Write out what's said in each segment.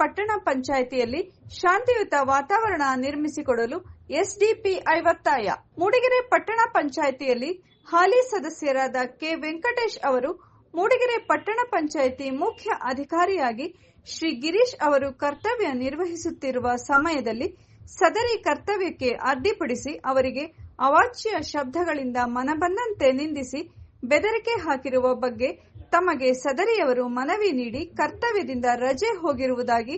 ಪಟ್ಟಣ ಪಂಚಾಯಿತಿಯಲ್ಲಿ ಶಾಂತಿಯುತ ವಾತಾವರಣ ನಿರ್ಮಿಸಿಕೊಡಲು ಎಸ್ಡಿಪಿಐ ಒತ್ತಾಯ ಮೂಡಿಗೆರೆ ಪಟ್ಟಣ ಪಂಚಾಯಿತಿಯಲ್ಲಿ ಹಾಲಿ ಸದಸ್ಯರಾದ ಕೆ ವೆಂಕಟೇಶ್ ಅವರು ಮೂಡಿಗೆರೆ ಪಟ್ಟಣ ಪಂಚಾಯಿತಿ ಮುಖ್ಯ ಅಧಿಕಾರಿಯಾಗಿ ಶ್ರೀ ಗಿರೀಶ್ ಅವರು ಕರ್ತವ್ಯ ನಿರ್ವಹಿಸುತ್ತಿರುವ ಸಮಯದಲ್ಲಿ ಸದರಿ ಕರ್ತವ್ಯಕ್ಕೆ ಅಡ್ಡಿಪಡಿಸಿ ಅವರಿಗೆ ಅವಾಚ್ಯ ಶಬ್ದಗಳಿಂದ ಮನಬಂದಂತೆ ನಿಂದಿಸಿ ಬೆದರಿಕೆ ಹಾಕಿರುವ ಬಗ್ಗೆ ತಮಗೆ ಸದರಿಯವರು ಮನವಿ ನೀಡಿ ಕರ್ತವ್ಯದಿಂದ ರಜೆ ಹೋಗಿರುವುದಾಗಿ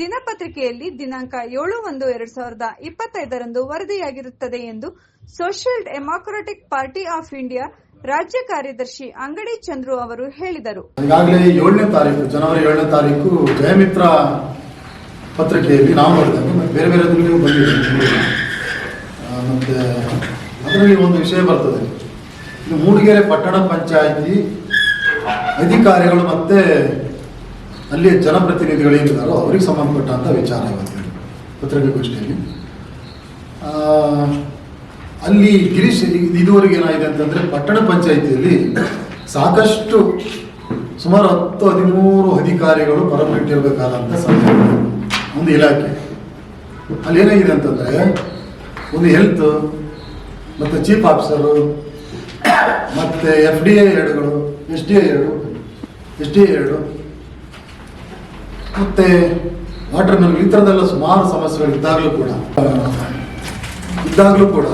ದಿನಪತ್ರಿಕೆಯಲ್ಲಿ ದಿನಾಂಕ ಏಳು ಒಂದು ಎರಡ್ ಸಾವಿರದ ಇಪ್ಪತ್ತೈದರಂದು ವರದಿಯಾಗಿರುತ್ತದೆ ಎಂದು social democratic party of India ರಾಜ್ಯ ಕಾರ್ಯದರ್ಶಿ ಅಂಗಡಿ ಚಂದ್ರು ಅವರು ಹೇಳಿದರು. ಈಗಾಗಲೇ ಏಳನೇ ತಾರೀಕು, ಜನವರಿ ಏಳನೇ ತಾರೀಕು ಜಯಮಿತ್ರ ಪತ್ರಿಕೆಯಲ್ಲಿ ನಾವು ಬರ್ತೇವೆ ಬೇರೆ ಬೇರೆ ಅದರಲ್ಲಿ ಒಂದು ವಿಷಯ ಬರ್ತದೆ. ಮೂಡಿಗೆರೆ ಪಟ್ಟಣ ಪಂಚಾಯಿತಿ ಅಧಿಕಾರಿಗಳು ಮತ್ತೆ ಅಲ್ಲಿಯ ಜನಪ್ರತಿನಿಧಿಗಳು ಏನಿದ್ದಾರೋ ಅವರಿಗೆ ಸಂಬಂಧಪಟ್ಟಂಥ ವಿಚಾರ ಇವತ್ತು ಪತ್ರಿಕಾಗೋಷ್ಠಿಯಲ್ಲಿ ಅಲ್ಲಿ ಗಿರೀಶ್, ಇದುವರೆಗೆ ಏನಾಗಿದೆ ಅಂತಂದ್ರೆ ಪಟ್ಟಣ ಪಂಚಾಯಿತಿಯಲ್ಲಿ ಸಾಕಷ್ಟು ಸುಮಾರು ಹತ್ತು ಹದಿಮೂರು ಅಧಿಕಾರಿಗಳು ಪರ್ಮನೆಂಟ್ ಸಂದರ್ಭ ಒಂದು ಇಲಾಖೆ. ಅಲ್ಲಿ ಏನಾಗಿದೆ ಅಂತಂದ್ರೆ ಒಂದು ಹೆಲ್ತ್ ಮತ್ತು ಚೀಫ್ ಆಫೀಸರು ಮತ್ತು ಎಫ್ ಡಿ ಎ ಎರಡುಗಳು ಎಸ್ ಡಿ ಎ ಎರಡು ಎಸ್ ಡಿ ಎರಡು ಮತ್ತು ವಾಟರ್ ಮೆನ್ ಈ ಥರದ್ದೆಲ್ಲ ಸುಮಾರು ಸಮಸ್ಯೆಗಳು ಇದ್ದಾಗಲೂ ಕೂಡ ಇದ್ದಾಗಲೂ ಕೂಡ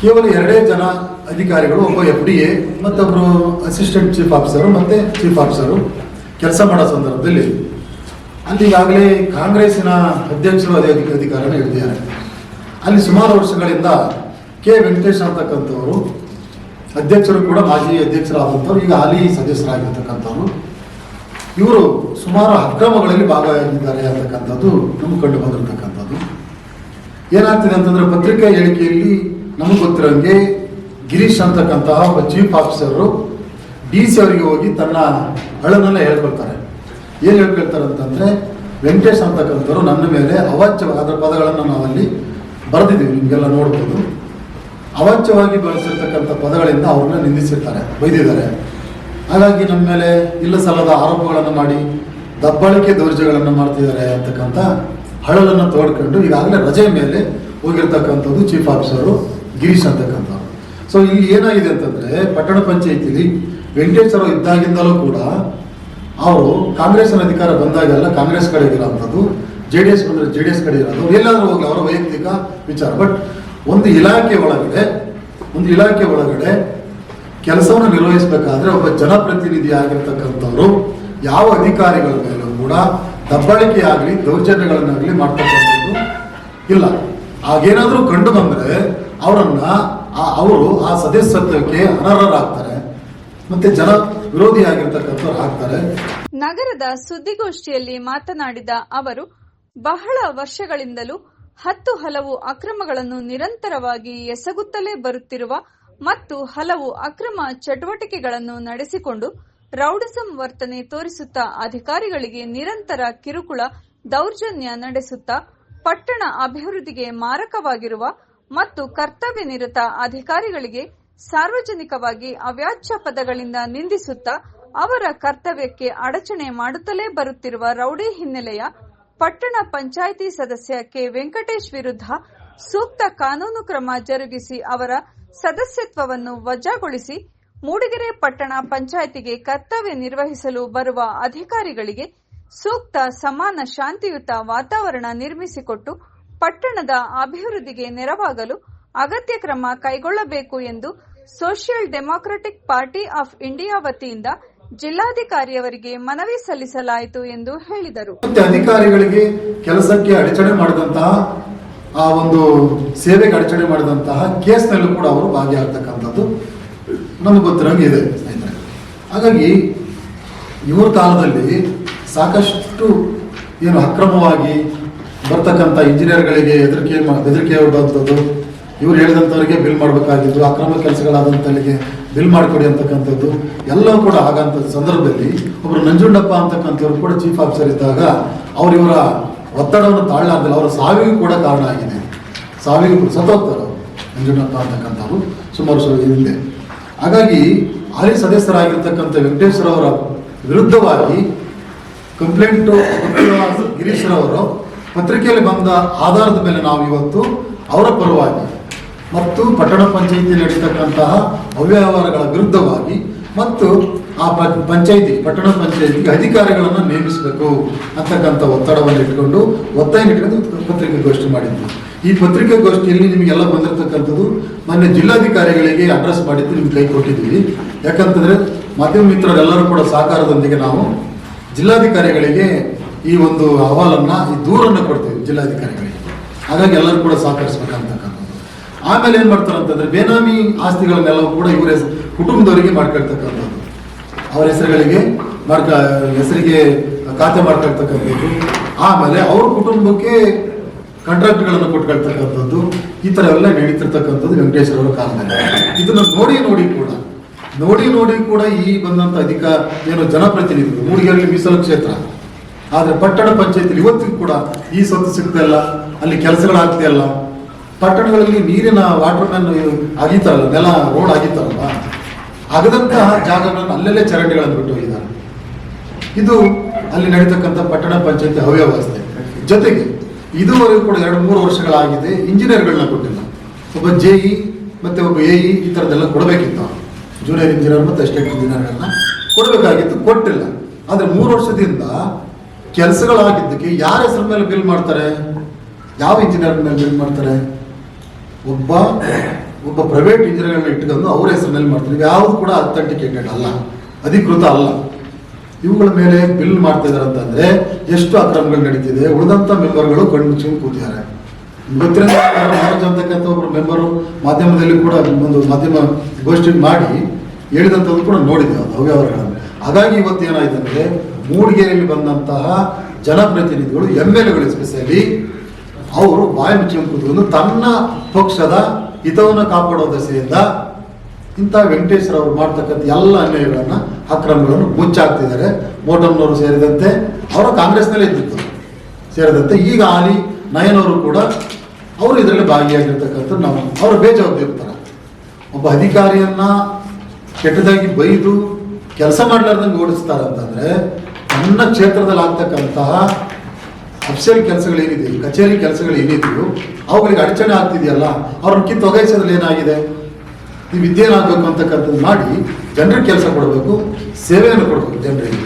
ಕೇವಲ ಎರಡೇ ಜನ ಅಧಿಕಾರಿಗಳು, ಒಬ್ಬ ಎಫ್ ಡಿ ಎ ಮತ್ತೊಬ್ಬರು ಅಸಿಸ್ಟೆಂಟ್ ಚೀಫ್ ಆಫೀಸರು ಮತ್ತು ಚೀಫ್ ಆಫೀಸರು ಕೆಲಸ ಮಾಡೋ ಸಂದರ್ಭದಲ್ಲಿ ಅಲ್ಲಿ ಈಗಾಗಲೇ ಕಾಂಗ್ರೆಸ್ಸಿನ ಅಧ್ಯಕ್ಷರು ಅದೇ ಅಧಿ- ಅಧಿಕಾರನ ಹಿಡಿದಿದ್ದಾರೆ. ಅಲ್ಲಿ ಸುಮಾರು ವರ್ಷಗಳಿಂದ ಕೆ. ವೆಂಕಟೇಶ್ ಅಂತಕ್ಕಂಥವರು ಅಧ್ಯಕ್ಷರು ಕೂಡ ಮಾಜಿ ಅಧ್ಯಕ್ಷರಾದಂಥವ್ರು, ಈಗ ಹಾಲಿ ಸದಸ್ಯರಾಗಿರ್ತಕ್ಕಂಥವ್ರು. ಇವರು ಸುಮಾರು ಅಕ್ರಮಗಳಲ್ಲಿ ಭಾಗವಹಿಸಿದ್ದಾರೆ ಅಂತಕ್ಕಂಥದ್ದು ನಮ್ಗೆ ಕಂಡು ಬಂದಿರತಕ್ಕಂಥದ್ದು. ಏನಾಗ್ತಿದೆ ಅಂತಂದ್ರೆ ಪತ್ರಿಕಾ ಹೇಳಿಕೆಯಲ್ಲಿ ನಮಗೆ ಗೊತ್ತಿರೋಂಗೆ ಗಿರೀಶ್ ಅಂತಕ್ಕಂತಹ ಒಬ್ಬ ಚೀಫ್ ಆಫೀಸರು ಡಿ ಸಿ ಅವರಿಗೆ ಹೋಗಿ ತನ್ನ ಅಳನೆಲ್ಲ ಹೇಳ್ಕೊಳ್ತಾರೆ. ಏನು ಹೇಳ್ಕೊಳ್ತಾರೆ ಅಂತಂದ್ರೆ, ವೆಂಕಟೇಶ್ ಅಂತಕ್ಕಂಥವ್ರು ನನ್ನ ಮೇಲೆ ಅವಾಚ್ಯವಾದ ಪದಗಳನ್ನು ನಾವಲ್ಲಿ ಬರೆದಿದ್ದೀವಿ, ನಿಮಗೆಲ್ಲ ನೋಡ್ಬೋದು. ಅವಾಚ್ಯವಾಗಿ ಬಳಸಿರ್ತಕ್ಕಂಥ ಪದಗಳಿಂದ ಅವ್ರನ್ನ ನಿಂದಿಸಿರ್ತಾರೆ, ಬೈದಿದ್ದಾರೆ. ಹಾಗಾಗಿ ನಮ್ಮ ಮೇಲೆ ಇಲ್ಲ ಸಲ್ಲದ ಆರೋಪಗಳನ್ನು ಮಾಡಿ, ದಬ್ಬಾಳಿಕೆ ದೌರ್ಜಗಳನ್ನು ಮಾಡ್ತಿದ್ದಾರೆ ಅಂತಕ್ಕಂಥ ಹಳಲನ್ನು ತೋಡ್ಕೊಂಡು ಈಗಾಗಲೇ ರಜೆ ಮೇಲೆ ಹೋಗಿರ್ತಕ್ಕಂಥದ್ದು ಚೀಫ್ ಆಫೀಸರು ಗಿರೀಶ್ ಅಂತಕ್ಕಂಥವ್ರು. ಸೊ ಇಲ್ಲಿ ಏನಾಗಿದೆ ಅಂತಂದ್ರೆ, ಪಟ್ಟಣ ಪಂಚಾಯಿತಿಲಿ ವೆಂಕಟೇಶ್ವರ ಇದ್ದಾಗಿಂದಲೂ ಕೂಡ ಅವರು ಕಾಂಗ್ರೆಸ್ನ ಅಧಿಕಾರ ಬಂದಾಗೆಲ್ಲ ಕಾಂಗ್ರೆಸ್ ಕಡೆ ಇರೋಂಥದ್ದು ಜೆ ಡಿ ಎಸ್ ಬಂದರೆ ಜೆ ಡಿ ಎಸ್ ಕಡೆ ಇರೋದು, ಎಲ್ಲಾದರೂ ಹೋಗಲಿ, ಅವರ ವೈಯಕ್ತಿಕ ವಿಚಾರ. ಬಟ್ ಒಂದು ಇಲಾಖೆ ಒಳಗಡೆ, ಒಂದು ಇಲಾಖೆ ಒಳಗಡೆ ಕೆಲಸವನ್ನು ನಿರ್ವಹಿಸಬೇಕಾದ್ರೆ ಒಬ್ಬ ಜನಪ್ರತಿನಿಧಿ ಆಗಿರ್ತಕ್ಕಂಥವ್ರು, ಯಾವ ಅಧಿಕಾರಿಗಳ ಮೇಲೂ ಕೂಡ ದಬ್ಬಾಳಿಕೆ ಆಗಲಿ, ದೌರ್ಜನ್ಯಗಳನ್ನಾಗಲಿ ಮಾಡ್ತಕ್ಕಂಥದ್ದು ಇಲ್ಲ. ಹಾಗೇನಾದರೂ ಕಂಡು ಬಂದರೆ ಅವರನ್ನ ಆ- ಅವರು ಆ ಸದಸ್ಯತ್ವಕ್ಕೆ ಅನರ್ಹರಾಗ್ತಾರೆ, ಮತ್ತೆ ಜನ ವಿರೋಧಿ ವಿರೋಧಿಯಾಗಿರ್ತಕ್ಕಂಥವ್ರು ಆಗ್ತಾರೆ. ನಗರದ ಸುದ್ದಿಗೋಷ್ಠಿಯಲ್ಲಿ ಮಾತನಾಡಿದ ಅವರು, ಬಹಳ ವರ್ಷಗಳಿಂದಲೂ ಹತ್ತು ಹಲವು ಅಕ್ರಮಗಳನ್ನು ನಿರಂತರವಾಗಿ ಎಸಗುತ್ತಲೇ ಬರುತ್ತಿರುವ ಮತ್ತು ಹಲವು ಅಕ್ರಮ ಚಟುವಟಿಕೆಗಳನ್ನು ನಡೆಸಿಕೊಂಡು ರೌಡಿಸಂ ವರ್ತನೆ ತೋರಿಸುತ್ತಾ ಅಧಿಕಾರಿಗಳಿಗೆ ನಿರಂತರ ಕಿರುಕುಳ ದೌರ್ಜನ್ಯ ನಡೆಸುತ್ತಾ ಪಟ್ಟಣ ಅಭಿವೃದ್ಧಿಗೆ ಮಾರಕವಾಗಿರುವ ಮತ್ತು ಕರ್ತವ್ಯ ನಿರತ ಅಧಿಕಾರಿಗಳಿಗೆ ಸಾರ್ವಜನಿಕವಾಗಿ ಅವ್ಯಾಚ್ಯ ಪದಗಳಿಂದ ನಿಂದಿಸುತ್ತಾ ಅವರ ಕರ್ತವ್ಯಕ್ಕೆ ಅಡಚಣೆ ಮಾಡುತ್ತಲೇ ಬರುತ್ತಿರುವ ರೌಡಿ ಹಿನ್ನೆಲೆಯ ಪಟ್ಟಣ ಪಂಚಾಯಿತಿ ಸದಸ್ಯ ಕೆ ವೆಂಕಟೇಶ್ ವಿರುದ್ಧ ಸೂಕ್ತ ಕಾನೂನು ಕ್ರಮ ಜರುಗಿಸಿ ಅವರ ಸದಸ್ಯತ್ವವನ್ನು ವಜಾಗೊಳಿಸಿ ಮೂಡಿಗೆರೆ ಪಟ್ಟಣ ಪಂಚಾಯಿತಿಗೆ ಕರ್ತವ್ಯ ನಿರ್ವಹಿಸಲು ಬರುವ ಅಧಿಕಾರಿಗಳಿಗೆ ಸೂಕ್ತ ಸಮಾನ ಶಾಂತಿಯುತ ವಾತಾವರಣ ನಿರ್ಮಿಸಿಕೊಟ್ಟು ಪಟ್ಟಣದ ಅಭಿವೃದ್ಧಿಗೆ ನೆರವಾಗಲು ಅಗತ್ಯ ಕ್ರಮ ಕೈಗೊಳ್ಳಬೇಕು ಎಂದು social democratic party of India ವತಿಯಿಂದ ಜಿಲ್ಲಾಧಿಕಾರಿಯವರಿಗೆ ಮನವಿ ಸಲ್ಲಿಸಲಾಯಿತು ಎಂದು ಹೇಳಿದರು. ಅಧಿಕಾರಿಗಳಿಗೆ ಕೆಲಸಕ್ಕೆ ಅಡಚಣೆ ಮಾಡಿದಂತಹ, ಆ ಒಂದು ಸೇವೆಗೆ ಅಡಚಣೆ ಮಾಡಿದಂತಹ ಕೇಸ್ನಲ್ಲೂ ಕೂಡ ಅವರು ಭಾಗಿಯಾಗ್ತಕ್ಕಂಥದ್ದು ನಮಗೆ ಗೊತ್ತಿರೋಂಗೆ ಇದೆ ಹಾಗಾಗಿ ಇವ್ರ ಕಾಲದಲ್ಲಿ ಸಾಕಷ್ಟು ಏನು ಅಕ್ರಮವಾಗಿ ಬರ್ತಕ್ಕಂಥ ಇಂಜಿನಿಯರ್ಗಳಿಗೆ ಹೆದರಿಕೆ ಹೆದರಿಕೆ ಬಂದದ್ದು ಇವ್ರು ಹೇಳಿದಂಥವ್ರಿಗೆ ಬಿಲ್ ಮಾಡಬೇಕಾಗಿದ್ದು, ಅಕ್ರಮ ಕೆಲಸಗಳಾದಂಥವರಿಗೆ ಬಿಲ್ ಮಾಡಿಕೊಡಿ ಅಂತಕ್ಕಂಥದ್ದು, ಎಲ್ಲವೂ ಕೂಡ ಆಗಂಥ ಸಂದರ್ಭದಲ್ಲಿ ಒಬ್ಬರು ನಂಜುಂಡಪ್ಪ ಅಂತಕ್ಕಂಥವ್ರು ಕೂಡ ಚೀಫ್ ಆಫೀಸರ್ ಇದ್ದಾಗ ಅವರು ಇವರ ಒತ್ತಡವನ್ನು ತಾಳಲಾರ್ದಿಲ್ಲ ಅವರ ಸಾವಿಗೂ ಕೂಡ ಕಾರಣ ಆಗಿದೆ. ಸಾವಿಗೂ ಸತ್ತೋಗ್ತಾರೆ ನಂಜುಂಡಪ್ಪ ಅಂತಕ್ಕಂಥವ್ರು, ಸುಮಾರು ಹಿಂದೆ. ಹಾಗಾಗಿ ಹಾಲಿ ಸದಸ್ಯರಾಗಿರ್ತಕ್ಕಂಥ ವೆಂಕಟೇಶ್ವರ ಅವರ ವಿರುದ್ಧವಾಗಿ ಕಂಪ್ಲೇಂಟು ಗಿರೀಶ್ ರವರು ಪತ್ರಿಕೆಯಲ್ಲಿ ಬಂದ ಆಧಾರದ ಮೇಲೆ ನಾವು ಇವತ್ತು ಅವರ ಪರವಾಗಿ ಮತ್ತು ಪಟ್ಟಣ ಪಂಚಾಯಿತಿ ನಡೀತಕ್ಕಂತಹ ಅವ್ಯವಹಾರಗಳ ವಿರುದ್ಧವಾಗಿ ಮತ್ತು ಆ ಪಂಚಾಯಿತಿ, ಪಟ್ಟಣ ಪಂಚಾಯಿತಿಗೆ ಅಧಿಕಾರಿಗಳನ್ನು ನೇಮಿಸಬೇಕು ಅಂತಕ್ಕಂಥ ಒತ್ತಡವನ್ನು ಇಟ್ಕೊಂಡು ಒತ್ತಾಯ ಇಟ್ಕೊಂಡು ಪತ್ರಿಕಾಗೋಷ್ಠಿ ಮಾಡಿದ್ವಿ. ಈ ಪತ್ರಿಕಾಗೋಷ್ಠಿಯಲ್ಲಿ ನಿಮಗೆಲ್ಲ ಬಂದಿರತಕ್ಕಂಥದ್ದು ಮೊನ್ನೆ ಜಿಲ್ಲಾಧಿಕಾರಿಗಳಿಗೆ ಅಡ್ರೆಸ್ ಮಾಡಿದ್ದು ನಿಮ್ಗೆ ಕೈ ಕೊಟ್ಟಿದ್ದೀವಿ. ಯಾಕಂತಂದರೆ ಮಾಧ್ಯಮ ಮಿತ್ರರೆಲ್ಲರೂ ಕೂಡ ಸಹಕಾರದೊಂದಿಗೆ ನಾವು ಜಿಲ್ಲಾಧಿಕಾರಿಗಳಿಗೆ ಈ ಒಂದು ಅಹವಾಲನ್ನು, ಈ ದೂರನ್ನು ಕೊಡ್ತೀವಿ ಜಿಲ್ಲಾಧಿಕಾರಿಗಳಿಗೆ. ಹಾಗಾಗಿ ಎಲ್ಲರೂ ಕೂಡ ಸಹಕರಿಸ್ಬೇಕಂತಕ್ಕಂಥದ್ದು ಆಮೇಲೆ ಏನ್ ಮಾಡ್ತಾರೆ ಅಂತಂದ್ರೆ ಬೇನಾಮಿ ಆಸ್ತಿಗಳನ್ನೆಲ್ಲ ಕೂಡ ಇವರ ಕುಟುಂಬದವರಿಗೆ ಮಾಡ್ಕೊಳ್ತಕ್ಕಂಥದ್ದು. ಅವರ ಹೆಸರುಗಳಿಗೆ ಮಾಡ್ಕ, ಹೆಸರಿಗೆ ಖಾತೆ ಮಾಡ್ಕೊಳ್ತಕ್ಕಂಥದ್ದು. ಆಮೇಲೆ ಅವ್ರ ಕುಟುಂಬಕ್ಕೆ ಕಾಂಟ್ರಾಕ್ಟ್ಗಳನ್ನು ಕೊಟ್ಕೊಳ್ತಕ್ಕಂಥದ್ದು. ಈ ಥರ ಎಲ್ಲ ನಡೀತಿರ್ತಕ್ಕಂಥದ್ದು ವೆಂಕಟೇಶ್ವರ ಕಾಲದಲ್ಲಿ. ಇದನ್ನು ನೋಡಿ ನೋಡಿ ಕೂಡ, ನೋಡಿ ನೋಡಿ ಕೂಡ ಈ ಬಂದಂತ ಅಧಿಕಾರ ಏನು ಜನಪ್ರತಿನಿಧಿಗಳು, ಮೂಡಿಗೆರೆಯಲ್ಲಿ ಮೀಸಲು ಕ್ಷೇತ್ರ. ಆದರೆ ಪಟ್ಟಣ ಪಂಚಾಯತಿ ಇವತ್ತಿಗೂ ಕೂಡ ಈ ಸೊತ್ತು ಸಿಗ್ತಾ ಇಲ್ಲ, ಅಲ್ಲಿ ಕೆಲಸಗಳಾಗ್ತಾ ಇಲ್ಲ. ಪಟ್ಟಣಗಳಲ್ಲಿ ನೀರಿನ ವಾಟರ್ ಮ್ಯಾನ್ ಅಗಿತಾರಲ್ಲ, ನೆಲ ರೋಡ್ ಆಗಿತ್ತಾರಲ್ಲ ಆಗದಂತಹ ಜಾಗಗಳನ್ನು ಅಲ್ಲಲ್ಲೇ ಚರಂಡಿಗಳನ್ನು ಬಿಟ್ಟು ಹೋಗಿದ್ದಾರೆ ಇದು ಅಲ್ಲಿ ನಡೀತಕ್ಕಂಥ ಪಟ್ಟಣ ಪಂಚಾಯತಿ ಅವ್ಯವಸ್ಥೆ. ಜೊತೆಗೆ ಇದುವರೆಗೂ ಕೂಡ ಎರಡು ಮೂರು ವರ್ಷಗಳಾಗಿದೆ, ಇಂಜಿನಿಯರ್ಗಳನ್ನ ಕೊಟ್ಟಿಲ್ಲ. ಒಬ್ಬ ಜೆ ಇ ಮತ್ತೆ ಒಬ್ಬ ಎ ಇ ಈ ಥರದ್ದೆಲ್ಲ ಕೊಡಬೇಕಿತ್ತು. ಜೂನಿಯರ್ ಇಂಜಿನಿಯರ್ ಮತ್ತು ಅಸಿಸ್ಟೆಂಟ್ ಇಂಜಿನಿಯರ್ಗಳನ್ನ ಕೊಡಬೇಕಾಗಿತ್ತು, ಕೊಟ್ಟಿಲ್ಲ. ಆದರೆ ಮೂರು ವರ್ಷದಿಂದ ಕೆಲಸಗಳಾಗಿದ್ದಕ್ಕೆ ಯಾರ ಹೆಸರ ಮೇಲೆ ಬಿಲ್ ಮಾಡ್ತಾರೆ? ಯಾವ ಇಂಜಿನಿಯರ್ ಮೇಲೆ ಬಿಲ್ ಮಾಡ್ತಾರೆ? ಒಬ್ಬ ಒಬ್ಬ ಪ್ರೈವೇಟ್ ಇಂಜಿನಿಯರ್ಗಳನ್ನ ಇಟ್ಕೊಂಡು ಅವರ ಹೆಸರಿನಲ್ಲಿ ಮಾಡ್ತಾರೆ ಯಾವುದು ಕೂಡ ಅಥೆಂಟಿಕೇಟೆಡ್ ಅಲ್ಲ ಅಧಿಕೃತ ಅಲ್ಲ. ಇವುಗಳ ಮೇಲೆ ಬಿಲ್ ಮಾಡ್ತಾ ಇದಾರೆ ಅಂತಂದ್ರೆ ಎಷ್ಟು ಅಕ್ರಮಗಳು ನಡೀತಿದೆ, ಉಳಿದಂತ ಮೆಂಬರ್ಗಳು ಕಣ್ಣು ಮುಚ್ಚಿಕೊಂಡು ಕೂತಿದ್ದಾರೆ. ಅಂತಕ್ಕಂಥ ಮೆಂಬರು ಮಾಧ್ಯಮದಲ್ಲಿ ಕೂಡ ಒಂದು ಮಾಧ್ಯಮ ಗೋಷ್ಠಿ ಮಾಡಿ ಹೇಳಿದಂಥದ್ದು ಕೂಡ ನೋಡಿದೆ ಅದು ಅವ್ಯವಹಾರಗಳನ್ನು ಹಾಗಾಗಿ ಇವತ್ತು ಏನಾಯ್ತು ಅಂದ್ರೆ ಮೂಡಿಗೆರೆಯಲ್ಲಿ ಬಂದಂತಹ ಜನಪ್ರತಿನಿಧಿಗಳು ಎಂ ಎಲ್ ಎಗಳು ಎಸ್ಪೆಷಲಿ ಅವರು ಬಾಯಿ ಕೂತ್ಕೊಂಡು ತನ್ನ ಪಕ್ಷದ ಹಿತವನ್ನು ಕಾಪಾಡೋ ದಸೆಯಿಂದ ಇಂಥ ವೆಂಕಟೇಶ್ವರ ಅವರು ಮಾಡ್ತಕ್ಕಂಥ ಎಲ್ಲ ಅನ್ಯಾಯಗಳನ್ನು, ಅಕ್ರಮಗಳನ್ನು ಮುಚ್ಚಾಕ್ತಿದ್ದಾರೆ. ಮೋಟಮ್ನವರು ಸೇರಿದಂತೆ ಅವರು ಕಾಂಗ್ರೆಸ್ನಲ್ಲೇ ಇದ್ದಿತ್ತು ಸೇರಿದಂತೆ ಈಗ ಆಲಿ, ನಯನವರು ಕೂಡ ಅವರು ಇದರಲ್ಲಿ ಭಾಗಿಯಾಗಿರ್ತಕ್ಕಂಥ ನಾವು ಅವರು ಬೇಜವಾಬ್ದಿರ್ತಾರೆ ಒಬ್ಬ ಅಧಿಕಾರಿಯನ್ನ ಕೆಟ್ಟದಾಗಿ ಬೈದು ಕೆಲಸ ಮಾಡಲಾರ್ದಂಗೆ ಓಡಿಸ್ತಾರೆ ಅಂತಂದ್ರೆ ನನ್ನ ಕ್ಷೇತ್ರದಲ್ಲಿ ಆಗ್ತಕ್ಕಂತಹ ಅಫಿಷಿಯಲ್ ಕೆಲಸಗಳೇನಿದೆ ಕಚೇರಿ ಕೆಲಸಗಳು ಏನಿದೆಯೋ, ಅವುಗಳಿಗೆ ಅಡಚಣೆ ಆಗ್ತಿದೆಯಲ್ಲ, ಅವ್ರನ್ನ ಕಿತ್ತು ಒಗೈಸೋದ್ರಲ್ಲಿ ಏನಾಗಿದೆ ನೀವು ಇದೇನಾಗಬೇಕು ಅಂತಕ್ಕಂಥದ್ದು ಮಾಡಿ ಜನರಿಗೆ ಕೆಲಸ ಕೊಡಬೇಕು, ಸೇವೆಯನ್ನು ಕೊಡಬೇಕು ಜನರಿಗೆ.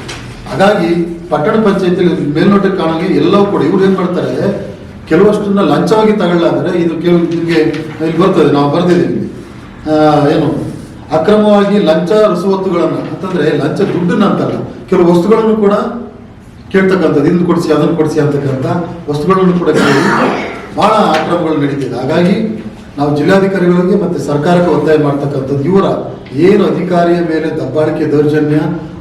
ಹಾಗಾಗಿ ಪಟ್ಟಣ ಪಂಚಾಯತಿಯಲ್ಲಿ ಮೇಲ್ನೋಟಕ್ಕೆ ಕಾಣಂಗೆ ಎಲ್ಲವೂ ಕೂಡ. ಇವ್ರು ಏನು ಮಾಡ್ತಾರೆ? ಕೆಲವಷ್ಟನ್ನ ಲಂಚವಾಗಿ ತಗೊಳ್ಳಾದ್ರೆ ಇದು ಕೆಲವು ನಿಮಗೆ ಇಲ್ಲಿ ಬರ್ತದೆ, ನಾವು ಬರ್ದಿದ್ದೀವಿ. ಏನು? ಅಕ್ರಮವಾಗಿ ಲಂಚ ರಸವತ್ತುಗಳನ್ನು, ಅಂತಂದರೆ ಲಂಚ ದುಡ್ಡನ್ನ ಅಂತಲ್ಲ, ಕೆಲವು ವಸ್ತುಗಳನ್ನು ಕೂಡ ಕೇಳ್ತಕ್ಕಂಥದ್ದು ಇದನ್ನು ಕೊಡಿಸಿ, ಅದನ್ನು ಕೊಡಿಸಿ ಅಂತಕ್ಕಂಥ ವಸ್ತುಗಳನ್ನು ಕೂಡ ಕೇಳಿ ಬಹಳ ಅಕ್ರಮಗಳು ನಡೀತಿದೆ. ಹಾಗಾಗಿ ನಾವು ಜಿಲ್ಲಾಧಿಕಾರಿಗಳಿಗೆ ಮತ್ತು ಸರ್ಕಾರಕ್ಕೆ ಒತ್ತಾಯ ಮಾಡ್ತಕ್ಕಂಥದ್ದು, ಇವರ ಏನು ಅಧಿಕಾರಿಯ ಮೇಲೆ ದಬ್ಬಾಳಿಕೆ, ದೌರ್ಜನ್ಯ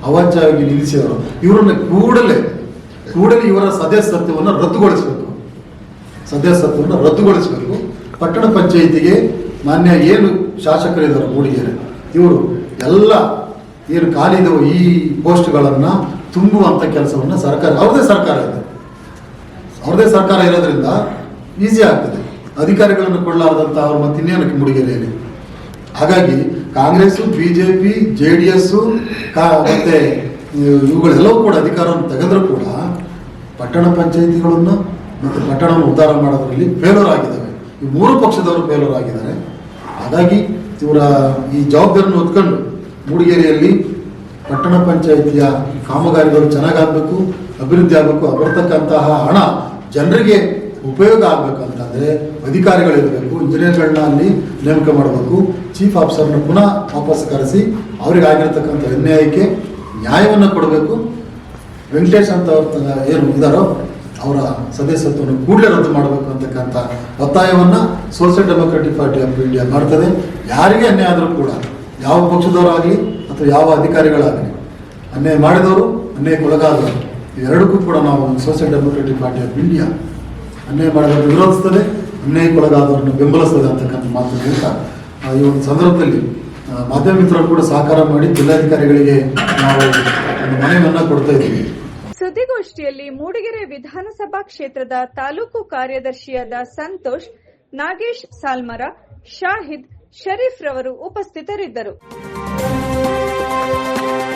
ಅವಾಚ್ಯವಾಗಿ ನಿಲ್ಲಿಸಿದರು, ಇವರನ್ನು ಕೂಡಲೇ ಕೂಡಲೇ ಇವರ ಸದಸ್ಯತ್ವವನ್ನು ರದ್ದುಗೊಳಿಸಬೇಕು. ಸದಸ್ಯತ್ವವನ್ನು ರದ್ದುಗೊಳಿಸಬೇಕು. ಪಟ್ಟಣ ಪಂಚಾಯಿತಿಗೆ ಮಾನ್ಯ ಏನು ಶಾಸಕರಿದ್ದಾರೆ ಮೂಡಿಗೆರೆ, ಇವರು ಎಲ್ಲ ಏನು ಖಾಲಿದವು ಈ ಪೋಸ್ಟ್ಗಳನ್ನು ತುಂಬುವಂಥ ಕೆಲಸವನ್ನು ಸರ್ಕಾರ, ಅವ್ರದೇ ಸರ್ಕಾರ ಇದೆ. ಅವ್ರದೇ ಸರ್ಕಾರ ಇರೋದ್ರಿಂದ ಈಸಿ ಆಗ್ತದೆ. ಅಧಿಕಾರಿಗಳನ್ನು ಕೊಡಲಾರದಂತ ಅವ್ರು ಮತ್ತೆ ಇನ್ನೇನಕ್ಕೆ ಮೂಡಿಗೆರೆಯಲ್ಲಿ? ಹಾಗಾಗಿ Congress BJP J D S ಮತ್ತೆ ಇವುಗಳೆಲ್ಲವೂ ಕೂಡ ಅಧಿಕಾರವನ್ನು ತೆಗೆದರೂ ಕೂಡ ಪಟ್ಟಣ ಪಂಚಾಯಿತಿಗಳನ್ನು ಮತ್ತು ಪಟ್ಟಣವನ್ನು ಉದ್ಧಾರ ಮಾಡೋದ್ರಲ್ಲಿ ಫೇಲೋರ್ ಆಗಿದ್ದಾವೆ. ಈ ಮೂರು ಪಕ್ಷದವರು ಫೇಲೋರ್ ಆಗಿದ್ದಾರೆ. ಹಾಗಾಗಿ ಇವರ ಈ ಜವಾಬ್ದಾರಿಯನ್ನು ಹೊತ್ಕೊಂಡು ಮೂಡಿಗೆರೆಯಲ್ಲಿ ಪಟ್ಟಣ ಪಂಚಾಯಿತಿಯ ಕಾಮಗಾರಿಗಳು ಚೆನ್ನಾಗಾಗಬೇಕು, ಅಭಿವೃದ್ಧಿ ಆಗಬೇಕು ಬರ್ತಕ್ಕಂತಹ ಹಣ ಜನರಿಗೆ ಉಪಯೋಗ ಆಗಬೇಕು ಅಂತಂದ್ರೆ ಅಧಿಕಾರಿಗಳಿರಬೇಕು ಇಂಜಿನಿಯರ್ಗಳನ್ನ ಅಲ್ಲಿ ನೇಮಕ ಮಾಡಬೇಕು. ಚೀಫ್ ಆಫೀಸರ್ನ ಪುನಃ ವಾಪಸ್ ಕರೆಸಿ ಅವ್ರಿಗೆ ಆಗಿರತಕ್ಕಂಥ ಅನ್ಯಾಯಕ್ಕೆ ನ್ಯಾಯವನ್ನು ಕೊಡಬೇಕು. ವೆಂಕಟೇಶ್ ಅಂತ ಅವ್ರ, ಏನು ಇದಾರೋ ಅವರ ಸದಸ್ಯತ್ವವನ್ನು ಕೂಡಲೇ ರದ್ದು ಮಾಡಬೇಕು ಅಂತಕ್ಕಂಥ ಒತ್ತಾಯವನ್ನ social democratic party of India ಮಾಡ್ತದೆ. ಯಾರಿಗೆ ಅನ್ಯಾಯ ಆದರೂ ಕೂಡ, ಯಾವ ಪಕ್ಷದವರಾಗಲಿ ಅಥವಾ ಯಾವ ಅಧಿಕಾರಿಗಳಾಗಲಿ, ಅನ್ಯಾಯ ಮಾಡಿದವರು ಅನ್ಯಾಯಕ್ಕೊಳಗಾದವರು ಎರಡಕ್ಕೂ ಕೂಡ ನಾವು social democratic party of India ಅನ್ಯಾಯ ಮಾಡಿದವರನ್ನು ವಿರೋಧಿಸ್ತದೆ ಅನ್ಯಾಯಕ್ಕೊಳಗಾದವರನ್ನು ಬೆಂಬಲಿಸ್ತದೆ ಅಂತಕ್ಕಂಥ ಮಾತು ಹೇಳ್ತಾ ಈ ಒಂದು ಸಂದರ್ಭದಲ್ಲಿ ಮಾಧ್ಯಮ ಮಿತ್ರರು ಕೂಡ ಸಹಕಾರ ಮಾಡಿ ಜಿಲ್ಲಾಧಿಕಾರಿಗಳಿಗೆ ನಾವು ಮನವಿಯನ್ನ ಕೊಡ್ತಾ ಇದ್ದೀವಿ. ಸುದ್ದಿಗೋಷ್ಠಿಯಲ್ಲಿ ಮೂಡಿಗೆರೆ ವಿಧಾನಸಭಾ ಕ್ಷೇತ್ರದ ತಾಲೂಕು ಕಾರ್ಯದರ್ಶಿಯಾದ ಸಂತೋಷ್, ನಾಗೇಶ್ ಸಾಲ್ಮರ, ಶಾಹಿದ್ ಶರೀಫ್ ರವರು ಉಪಸ್ಥಿತರಿದ್ದರು. Música